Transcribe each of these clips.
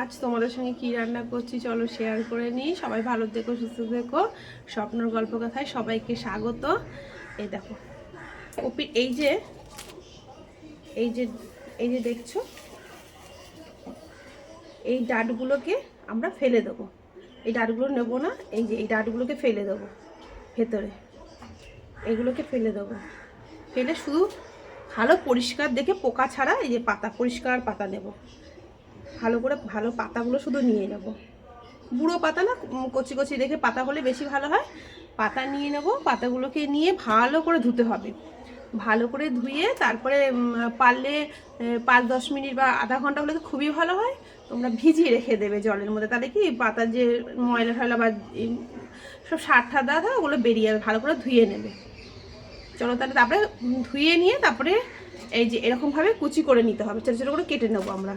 আজ তোমাদের সঙ্গে কি রান্না করছি চলো শেয়ার করে নিই। সবাই ভালো থেকো, সুস্থ থেকো। স্বপ্নর গল্প কথায় সবাইকে স্বাগত। এই দেখো কপি এই যে এই যে এই যে দেখছ? এই ডাটগুলোকে আমরা ফেলে দেবো। এই ডাটগুলো নেব না, এই যে, এই ডাটগুলোকে ফেলে দেবো ভেতরে। এগুলোকে ফেলে দেবো। ফেলে শুধু ভালো পরিষ্কার দেখে পোকা ছাড়া এই যে পাতা, পরিষ্কার পাতা নেব। ভালো করে ভালো পাতাগুলো শুধু নিয়ে নেব। বুড়ো পাতা না কচি কচি দেখে পাতা হলে বেশি ভালো হয়। পাতা নিয়ে নেব, পাতাগুলোকে নিয়ে ভালো করে ধুতে হবে। ভালো করে ধুয়ে তারপরে পারলে পাঁচ দশ মিনিট বা আধা ঘণ্টা হলে তো খুবই ভালো হয়। তোমরা ভিজিয়ে রেখে দেবে জলের মধ্যে। তাহলে কি পাতার যে ময়লা টয়লা বা সব সার ঠার দেওয়া থাকে, ওগুলো বেরিয়ে যাবে ভালো করে ধুয়ে নেবে। চলো তাহলে তারপরে ধুয়ে নিয়ে তারপরে এই যে এরকমভাবে কুচি করে নিতে হবে। ছোটো ছোটো করে কেটে নেব আমরা।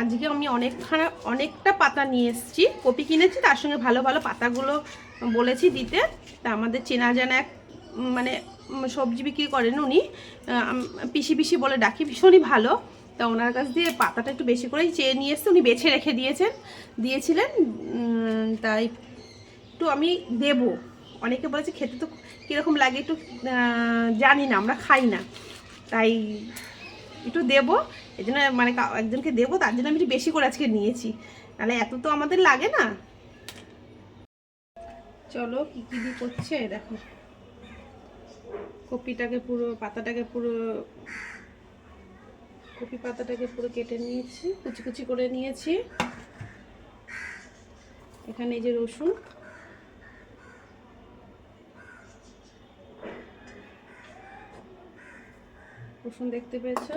আজকে আমি অনেকখানা, অনেকটা পাতা নিয়ে এসেছি। কপি কিনেছি, তার সঙ্গে ভালো ভালো পাতাগুলো বলেছি দিতে। তা আমাদের চেনা জানা এক মানে সবজি বিক্রি করেন উনি। পিসি পিসি বলে ডাকি, ভীষণই ভালো। তা ওনার কাছ দিয়ে পাতাটা একটু বেশি করেই চেয়ে নিয়ে এসছে, উনি বেছে রেখে দিয়েছেন, দিয়েছিলেন। তাই একটু আমি দেব। অনেকে বলেছে খেতে তো কীরকম লাগে একটু জানি না, আমরা খাই না। তাই একটু দেবো। এই জন্য মানে একজনকে দেবো, তার জন্য আমি একটু বেশি করে আজকে নিয়েছি। নাহলে এত তো আমাদের লাগে না। চলো কী কী দিয়ে করছে, দেখো। কপিটাকে পুরো, পাতাটাকে পুরো, কপি পাতাটাকে পুরো কেটে নিয়েছি, কুচি কুচি করে নিয়েছি। এখানে এই যে রসুন। রসুন দেখতে পেয়েছ?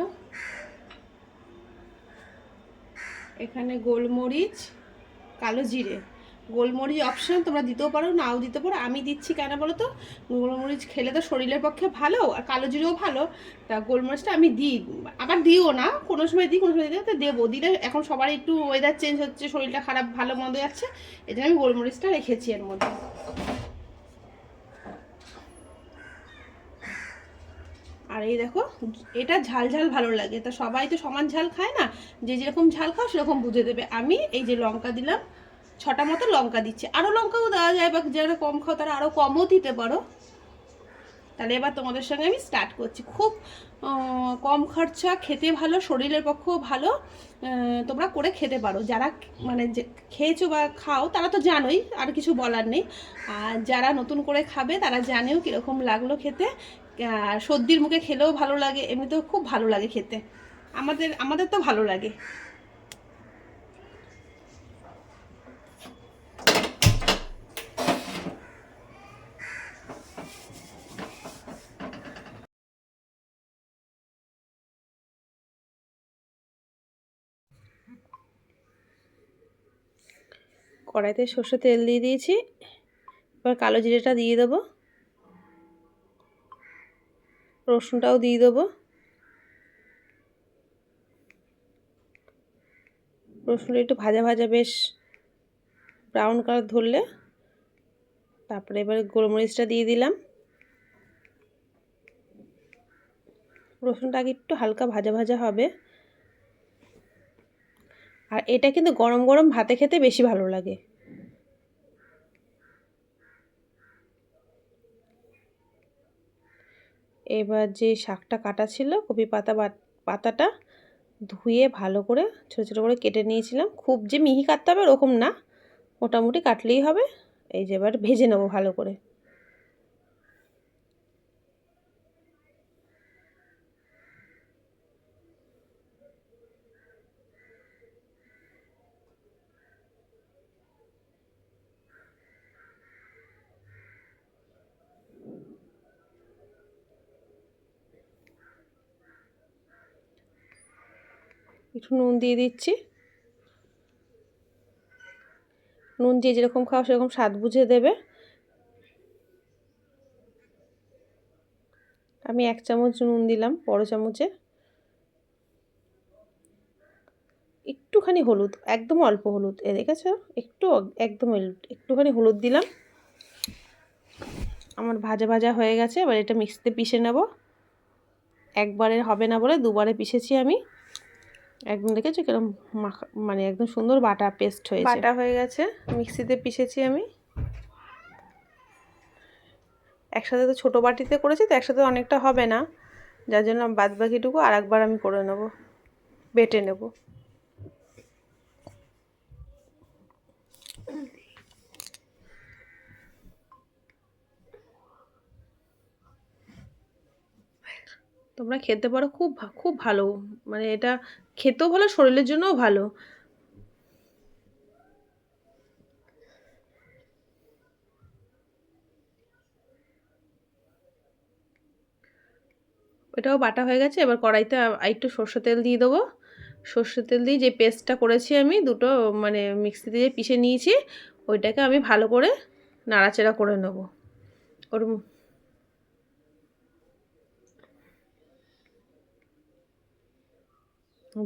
এখানে গোলমরিচ, কালো জিরে। গোলমরিচ অপশন তোমরা দিতেও পারো, নাও দিতে পারো। আমি দিচ্ছি কেন বলো তো গোলমরিচ খেলে তো শরীরের পক্ষে ভালো আর কালো জিরেও ভালো। তা গোলমরিচটা আমি দিই, আবার দিও না। কোনো সময় দিই, কোনো সময় দিই তো দেবো। দিলে এখন সবার একটু ওয়েদার চেঞ্জ হচ্ছে, শরীরটা খারাপ, ভালো, মন্দ যাচ্ছে। এই আমি গোলমরিচটা রেখেছি এর মধ্যে। আর এই দেখো, এটা ঝাল ঝাল ভালো লাগে। তা সবাই তো সমান ঝাল খায় না? যে যেরকম ঝাল খাও, সেরকম বুঝে দেবে। আমি এই যে লঙ্কা দিলাম, ছটা মতো লঙ্কা দিচ্ছি। আরও লঙ্কাও দেওয়া যায়, বা যারা কম খাও, তারা আরও কমও দিতে পারো। তাহলে এবার তোমাদের সঙ্গে আমি স্টার্ট করছি। খুব কম খরচা, খেতে ভালো, শরীরের পক্ষেও ভালো তোমরা করে খেতে পারো। যারা মানে যে খেয়েছো বা খাও, তারা তো জানোই, আর কিছু বলার নেই। আর যারা নতুন করে খাবে, তারা জানেও কীরকম লাগল খেতে। সর্দির মুখে খেলেও ভালো লাগে, এমনিতেও খুব ভালো লাগে খেতে। আমাদের আমাদের তো ভালো লাগে। কড়াইতে সর্ষে তেল দিয়ে দিয়েছি। এবার কালো জিরেটা দিয়ে দেবো। রসুনটাও দিয়ে দেবো। রসুনটা একটু ভাজা ভাজা, বেশ ব্রাউন কালার ধরলে। তারপরে এবারে গোলমরিচটা দিয়ে দিলাম। রসুনটা আগে একটু হালকা ভাজা ভাজা হবে। আর এটা কিন্তু গরম গরম ভাতে খেতে বেশি ভালো লাগে। এবার যে শাকটা কাটা ছিল, কপি পাতা পাতাটা ধুয়ে ভালো করে ছোটো ছোটো করে কেটে নিয়েছিলাম। খুব যে মিহি কাটতে হবে ওরকম না, মোটামুটি কাটলেই হবে। এই যে এবার ভেজে নেব ভালো করে। একটু নুন দিয়ে দিচ্ছি। নুন যে যেরকম খাও সেরকম স্বাদ বুঝে দেবে। আমি এক চামচ নুন দিলাম বড় চামচে। একটুখানি হলুদ, একদম অল্প হলুদ, এ দেখেছ? একটু একদম একটুখানি হলুদ দিলাম। আমার ভাজা ভাজা হয়ে গেছে, এবার এটা মিক্সিতে পিষে নেব। একবারে হবে না বলে দুবারে পিষেছি আমি। একদম, দেখেছ কীরকম মাখা মানে একদম সুন্দর বাটা পেস্ট হয়েছে। বাটা হয়ে গেছে, মিক্সিতে পিষেছি আমি। একসাথে তো ছোটো বাটিতে করেছি, তো একসাথে অনেকটা হবে না। যার জন্য বাদ বাকিটুকু আর একবার আমি করে নেব, বেটে নেব। তোমরা খেতে পারো খুব খুব ভালো। মানে এটা খেতেও ভালো, শরীরের জন্যও ভালো। এটাও বাটা হয়ে গেছে, এবার কড়াইতে একটু সর্ষে তেল দিয়ে দেবো। সর্ষে তেল দিয়ে যে পেস্টটা করেছি আমি, দুটো মানে মিক্সিতে যে পিষে নিয়েছি, ওইটাকে আমি ভালো করে নাড়াচাড়া করে নেব। ওর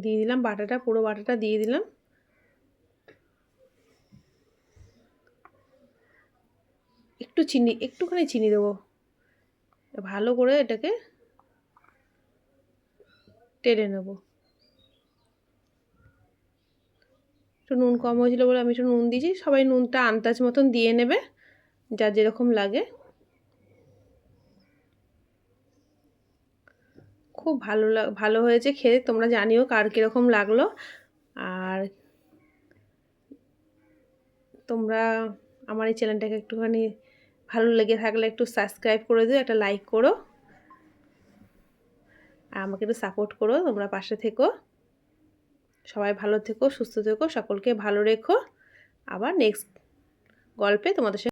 দিয়ে দিলাম, বাটাটা, পুরো বাটাটা দিয়ে দিলাম। একটু চিনি, একটুখানি চিনি দেবো। ভালো করে এটাকে টেনে নেব। একটু নুন কম হয়েছিল বলে আমি একটু নুন দিয়েছি। সবাই নুনটা আন্দাজ মতন দিয়ে নেবে যার যেরকম লাগে। খুব ভালো ভালো হয়েছে খেয়ে, তোমরা জানিও কার কীরকম লাগল। আর তোমরা আমার এই চ্যানেলটাকে একটুখানি ভালো লেগে থাকলে একটু সাবস্ক্রাইব করে দিও, একটা লাইক করো। আর আমাকে একটু সাপোর্ট করো, তোমরা পাশে থেকো। সবাই ভালো থেকো, সুস্থ থেকো, সকলকে ভালো রেখো। আবার নেক্সট গল্পে তোমাদের